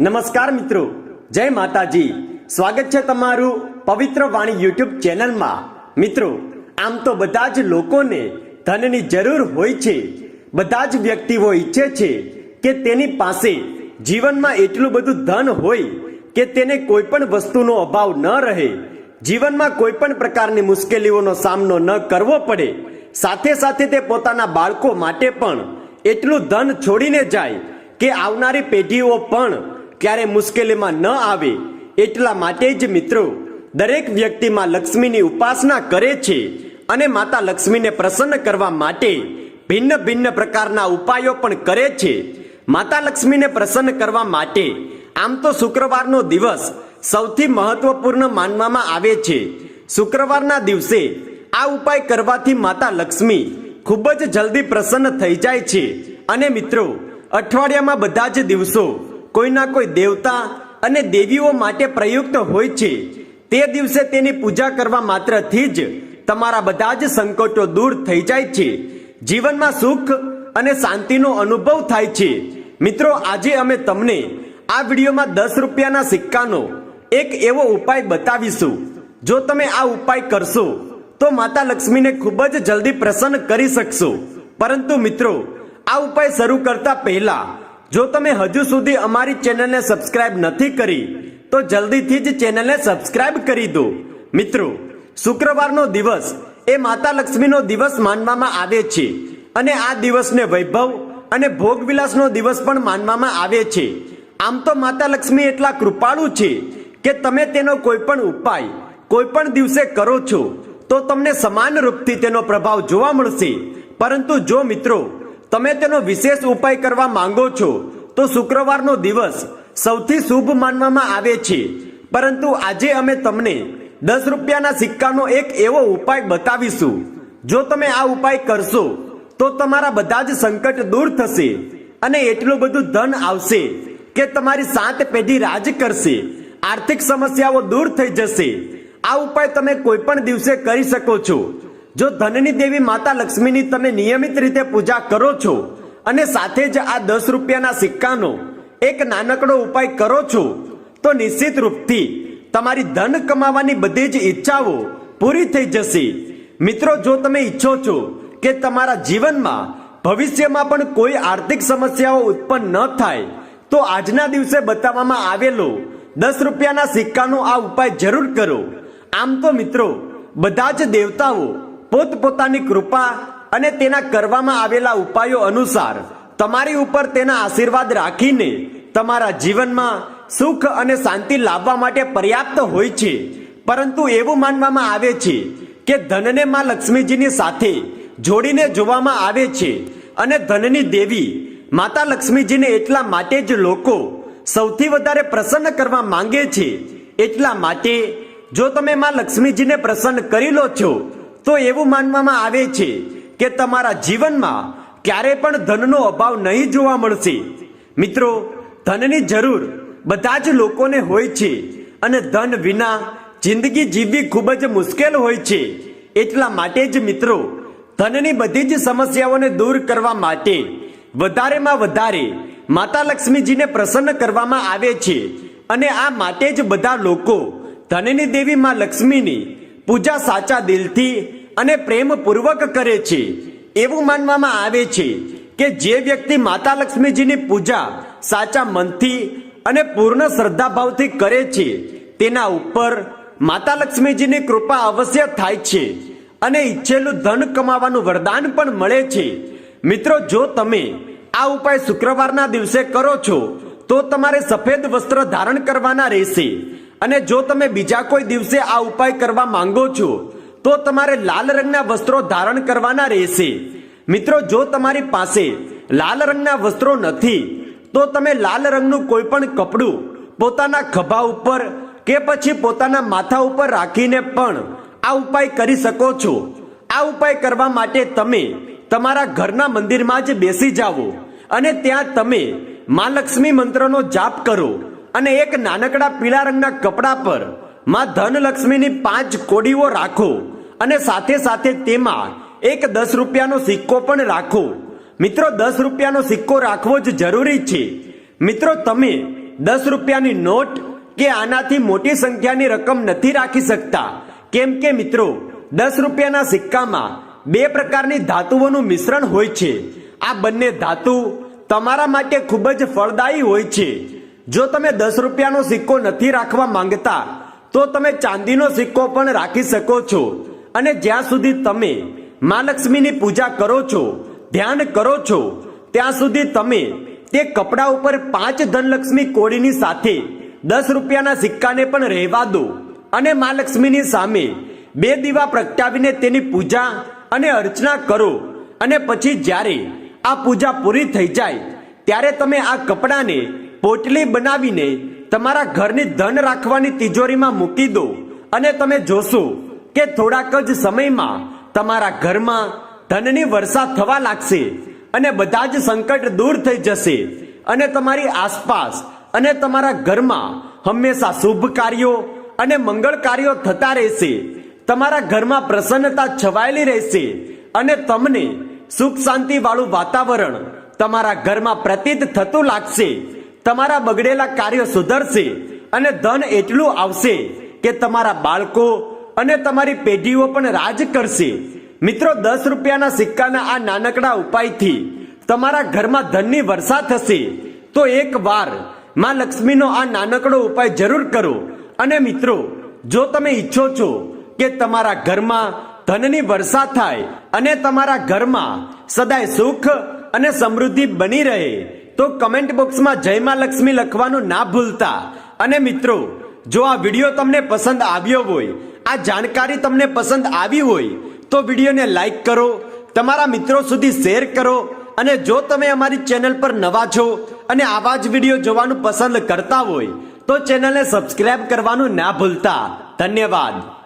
નમસ્કાર મિત્રો. જય માતાજી. સ્વાગત છે તમારું પવિત્ર વાણી યુટ્યુબ ચેનલમાં. મિત્રો, આમ તો બધા જ લોકોને ધનની જરૂર હોય છે. બધા જ વ્યક્તિઓ ઈચ્છે છે કે તેની પાસે જીવનમાં એટલું બધું ધન હોય કે તેને કોઈ પણ વસ્તુનો અભાવ ન રહે. જીવનમાં કોઈ પણ પ્રકારની મુશ્કેલીઓનો સામનો ન કરવો પડે. સાથે સાથે તે પોતાના બાળકો માટે પણ એટલું ધન છોડીને જાય કે આવનારી પેઢીઓ પણ ક્યારે મુશ્કેલીમાં ન આવે એટલા માટે જ મિત્રો, દરેક વ્યક્તિમાં લક્ષ્મીની ઉપાસના કરે છે અને માતા લક્ષ્મીને પ્રસન્ન કરવા માટે ભિન્ન ભિન્ન પ્રકારના ઉપાયો પણ કરે છે. માતા લક્ષ્મીને પ્રસન્ન કરવા માટે આમ તો શુક્રવારનો દિવસ સૌથી મહત્વપૂર્ણ માનવામાં આવે છે. શુક્રવારના દિવસે આ ઉપાય કરવાથી માતા લક્ષ્મી ખૂબ જ જલ્દી પ્રસન્ન થઈ જાય છે. અને મિત્રો, અઠવાડિયામાં બધા જ દિવસો કોઈના કોઈ દેવતા અને દેવીઓ માટે પ્રયુક્ત હોય છે. તે દિવસે તેની પૂજા કરવા માત્રથી જ તમારા બધા જ સંકટો દૂર થઈ જાય છે. જીવનમાં સુખ અને શાંતિનો અનુભવ થાય છે. મિત્રો, આજે અમે તમને આ વિડીયોમાં દસ રૂપિયાના સિક્કાનો એક એવો ઉપાય બતાવીશું. જો તમે આ ઉપાય કરશો, તો માતા લક્ષ્મીને ખૂબ જ જલ્દી પ્રસન્ન કરી શકશો. પરંતુ મિત્રો, આ ઉપાય શરૂ કરતા પહેલા જો તમે હજુ સુધી અમારી ચેનલને સબસ્ક્રાઇબ નથી કરી, તો જલ્દીથી જ ચેનલને સબસ્ક્રાઇબ કરી દો. મિત્રો, શુક્રવારનો દિવસ એ માતા લક્ષ્મીનો દિવસ માનવામાં આવે છે અને આ દિવસને વૈભવ અને ભોગવિલાસનો દિવસ પણ માનવામાં આવે છે. આમ તો માતા લક્ષ્મી એટલા કૃપાળુ છે કે તમે તેનો કોઈ પણ ઉપાય કોઈ પણ દિવસે કરો છો, તો તમને સમાન રૂપથી તેનો પ્રભાવ જોવા મળશે. પરંતુ જો મિત્રો તમે તેનો વિશેષ ઉપાય કરવા માંગો છો, તો શુક્રવારનો દિવસ સૌથી શુભ માનવામાં આવે છે. પરંતુ આજે અમે તમને દસ રૂપિયાના સિક્કાનો એક એવો ઉપાય બતાવીશું. જો તમે આ ઉપાય કરશો, તો તમારા બધા જ સંકટ દૂર થશે અને એટલું બધું ધન આવશે કે તમારી સાત પેઢી રાજ કરશે. આર્થિક સમસ્યાઓ દૂર થઈ જશે. આ ઉપાય તમે કોઈ પણ દિવસે કરી શકો છો. જો ધનની દેવી માતા લક્ષ્મીની તમે નિયમિત રીતે પૂજા કરો છો અને સાથે જ આ દસ રૂપિયાના સિક્કાનો એક નાનકડો ઉપાય કરો છો, તો નિશ્ચિત રૂપથી તમારી ધન કમાવાની બધી જ ઈચ્છાઓ પૂરી થઈ જશે. મિત્રો, જો તમે ઈચ્છો છો કે તમારા જીવનમાં ભવિષ્યમાં પણ કોઈ આર્થિક સમસ્યાઓ ઉત્પન્ન ન થાય, તો આજના દિવસે બતાવવામાં આવેલો દસ રૂપિયાના સિક્કાનો આ ઉપાય જરૂર કરો. આમ તો મિત્રો, બધા જ દેવતાઓ પોતપોતાની કૃપા અને તેના કરવામાં આવેલા ઉપાયો અનુસાર તમારી ઉપર તેના આશીર્વાદ રાખીને તમારા જીવનમાં સુખ અને શાંતિ લાવવા માટે પર્યાપ્ત હોય છે. પરંતુ એવું માનવામાં આવે છે કે ધનને માં લક્ષ્મીજીની સાથે જોડીને જોવામાં આવે છે અને ધનની દેવી માતા લક્ષ્મીજીને એટલા માટે જ લોકો સૌથી વધારે પ્રસન્ન કરવા માંગે છે. એટલા માટે જો તમે માં લક્ષ્મીજીને પ્રસન્ન કરી લો છો તો એવું માનવામાં આવે છે કે તમારા જીવનમાં ક્યારે પણ ધનનો અભાવ નહીં જોવા મળશે. મિત્રો, ધનની જરૂર બધા જ લોકોને હોય છે અને ધન વિના જિંદગી જીવવી ખૂબ જ મુશ્કેલ હોય છે. એટલા માટે જ મિત્રો, ધનની બધી જ સમસ્યાઓને દૂર કરવા માટે વધારેમાં વધારે માતા લક્ષ્મીજીને પ્રસન્ન કરવામાં આવે છે. અને આ માટે જ બધા લોકો ધનની દેવી માં લક્ષ્મીની પૂજા સાચા દિલથી અને પ્રેમપૂર્વક કરે છે. એવું માનવામાં આવે છે કે જે વ્યક્તિ માતા લક્ષ્મીજીની પૂજા સાચા મનથી અને પૂર્ણ શ્રદ્ધાભાવથી કરે છે, તેના ઉપર માતા લક્ષ્મીજીની કૃપા અવશ્ય થાય છે અને ઈચ્છેલું ધન કમાવાનું વરદાન પણ મળે છે. મિત્રો, જો તમે આ ઉપાય શુક્રવારના દિવસે કરો છો, તો તમારે સફેદ વસ્ત્ર ધારણ કરવાના રહેશે. અને જો તમે બીજા કોઈ દિવસે આ ઉપાય કરવા માંગો છો, તો તમારે લાલ રંગના વસ્ત્રો ધારણ કરવાના રહેશે. મિત્રો, જો તમારી પાસે લાલ રંગના વસ્ત્રો નથી, તો તમે લાલ રંગનું કોઈ પણ કપડું પોતાના ખભા ઉપર કે પછી પોતાના માથા ઉપર રાખીને પણ આ ઉપાય કરી શકો છો. આ ઉપાય કરવા માટે તમે તમારા ઘરના મંદિરમાં જ બેસી જાઓ અને ત્યાં તમે મા લક્ષ્મી મંત્રનો જાપ કરો. અને એક નાનકડા પીળા રંગના કપડા પરમાં ધનલક્ષ્મીની પાંચ કોડીઓ રાખો અને સાથે સાથે તેમાં એક દસ રૂપિયાનો સિક્કો પણ રાખો. મિત્રો, દસ રૂપિયાનો સિક્કો રાખવો જ જરૂરી છે. મિત્રો, તમે દસ રૂપિયાની નોટ કે આનાથી મોટી સંખ્યાની રકમ નથી રાખી શકતા. કેમ કે મિત્રો, દસ રૂપિયાના સિક્કામાં બે પ્રકારની ધાતુઓનું મિશ્રણ હોય છે. આ બંને ધાતુ તમારા માટે ખૂબ જ ફળદાયી હોય છે. જો તમે દસ રૂપિયાનો સિક્કો નથી રાખવા માંગતા, તો તમે ચાંદીનો સિક્કો પણ રાખી શકો છો. અને જ્યાં સુધી તમે મા લક્ષ્મીની પૂજા કરો છો, ધ્યાન કરો છો, ત્યાં સુધી તમે તે કપડા ઉપર પાંચ ધનલક્ષ્મી કોળીની સાથે દસ રૂપિયાના સિક્કાને પણ રહેવા દો. અને મા લક્ષ્મીની સામે બે દીવા પ્રગટાવીને તેની પૂજા અને અર્ચના કરો. અને પછી જ્યારે આ પૂજા પૂરી થઈ જાય, ત્યારે તમે આ કપડાને પોટલી બનાવીને તમારા ઘરની ધન રાખવાની તિજોરીમાં મૂકી દો. અને તમે જોશો કે થોડાક જ સમયમાં તમારા ઘરમાં ધનની વર્ષા થવા લાગશે અને બધા જ સંકટ દૂર થઈ જશે. અને તમારી આસપાસ અને તમારા ઘરમાં હંમેશા શુભ કાર્યો અને મંગળ કાર્યો થતા રહેશે. તમારા ઘરમાં પ્રસન્નતા છવાયેલી રહેશે અને તમને સુખ શાંતિ વાળું વાતાવરણ તમારા ઘરમાં પ્રતીત થતું લાગશે. તમારા બગડેલા કાર્યો સુધરશે અને ધન એટલું આવશે કે તમારા બાળકો અને તમારી પેઢીઓ પણ રાજ કરશે. મિત્રો, દસ રૂપિયાના સિક્કાના આ નાનકડા ઉપાયથી તમારા ઘરમાં ધનની વર્ષા થશે. તો એક વારમાં લક્ષ્મીનો આ નાનકડો ઉપાય જરૂર કરો. અને મિત્રો, જો તમે ઈચ્છો છો કે તમારા ઘરમાં ધનની વર્ષા થાય અને તમારા ઘરમાં સદાય સુખ અને સમૃદ્ધિ બની રહે તો કમેન્ટ બોક્સમાં જય માં લક્ષ્મી લખવાનું ના ભૂલતા. અને મિત્રો, જો આ વીડિયો તમને પસંદ આવ્યો હોય, આ જાણકારી તમને પસંદ આવી હોય, તો વિડીયોને લાઈક કરો, તમારા મિત્રો સુધી શેર કરો, અને જો તમે અમારી ચેનલ પર નવા છો અને આવા જ વીડિયો જોવાનું પસંદ કરતા હોય, તો ચેનલને સબસ્ક્રાઇબ કરવાનું ના ભૂલતા. ધન્યવાદ.